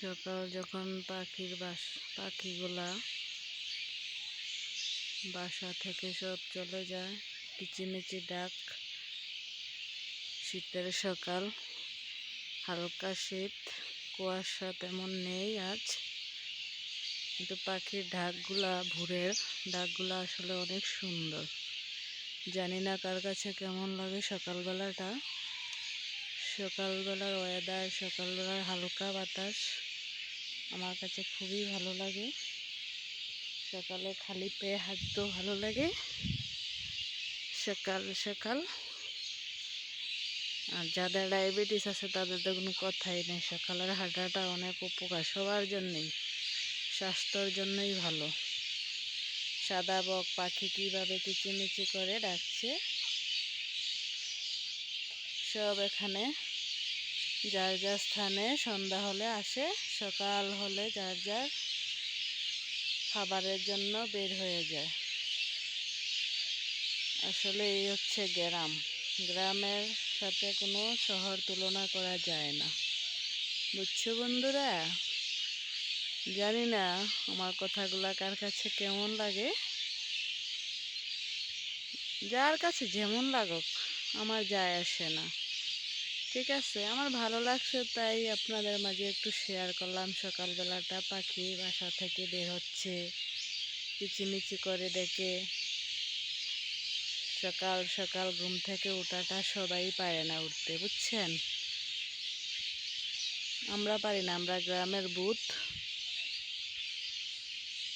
সকাল যখন পাখির বাস, পাখিগুলা বাসা থেকে সব চলে যায়, কিচিমিচি ডাক, শীতের সকাল, হালকা শীত, কুয়াশা তেমন নেই আজ। কিন্তু পাখির ডাকগুলা, ভোরের ডাকগুলা আসলে অনেক সুন্দর। জানি না কার কাছে কেমন লাগে সকালবেলাটা। সকালবেলার ওয়েদার সকালবেলার হালকা বাতাস। আমার কাছে খুবই ভালো লাগে। সকালে খালি পেয়ে হাঁটতেও ভালো লাগে। সকাল সকাল। আর যাদের ডায়াবেটিস আছে, তাদের তো কোনো কথাই নেই। সকালের হাঁটাটা অনেক উপকার, সবার জন্যই, স্বাস্থ্যর জন্যই ভালো। সাদা বক পাখি কীভাবে কিচিমিচি করে ডাকছে, সব এখানে যার যার স্থানে সন্ধ্যা হলে আসে, সকাল হলে যার যার খাবারের জন্য বের হয়ে যায়। আসলে এই হচ্ছে গ্রাম। গ্রামের সাথে কোনো শহর তুলনা করা যায় না। বুঝছ বন্ধুরা? জানি না আমার কথাগুলা কার কাছে কেমন লাগে। যার কাছে যেমন লাগুক, আমার যায় আসে না। ঠিক আছে, আমার ভালো লাগছে তাই আপনাদের মাঝে একটু শেয়ার করলাম। সকালবেলাটা পাখি বাসা থেকে বের হচ্ছে কিচিমিচি করে ডেকে সকাল সকাল ঘুম থেকে ওঠাটা সবাই পারে না উঠতে, বুঝছেন? আমরা পারি না, আমরা গ্রামের বুথ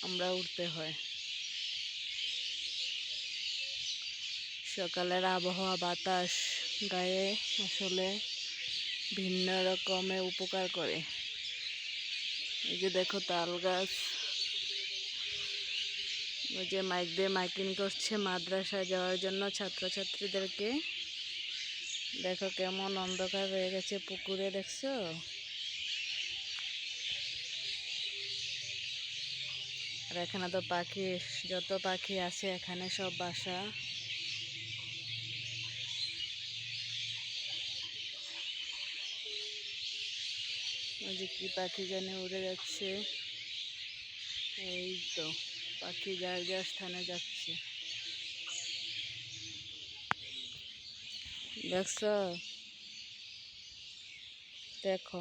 আমরা উঠতে হয়। সকালের আবহাওয়া, বাতাস গায়ে আসলে ভিন্ন রকমের উপকার করে। এই যে দেখো তাল গাছ। ওই যে মাইক দিয়ে মাইকিং করছে মাদ্রাসায় যাওয়ার জন্য ছাত্রছাত্রীদেরকে। দেখো কেমন অন্ধকার হয়ে গেছে পুকুরে, দেখছ? আর এখানে তো পাখি, যত পাখি আছে এখানে সব বাসা। যে কি পাখি জানে উড়ে যাচ্ছে। এই তো পাখি যার যার স্থানে যাচ্ছে। দেখছ? দেখো।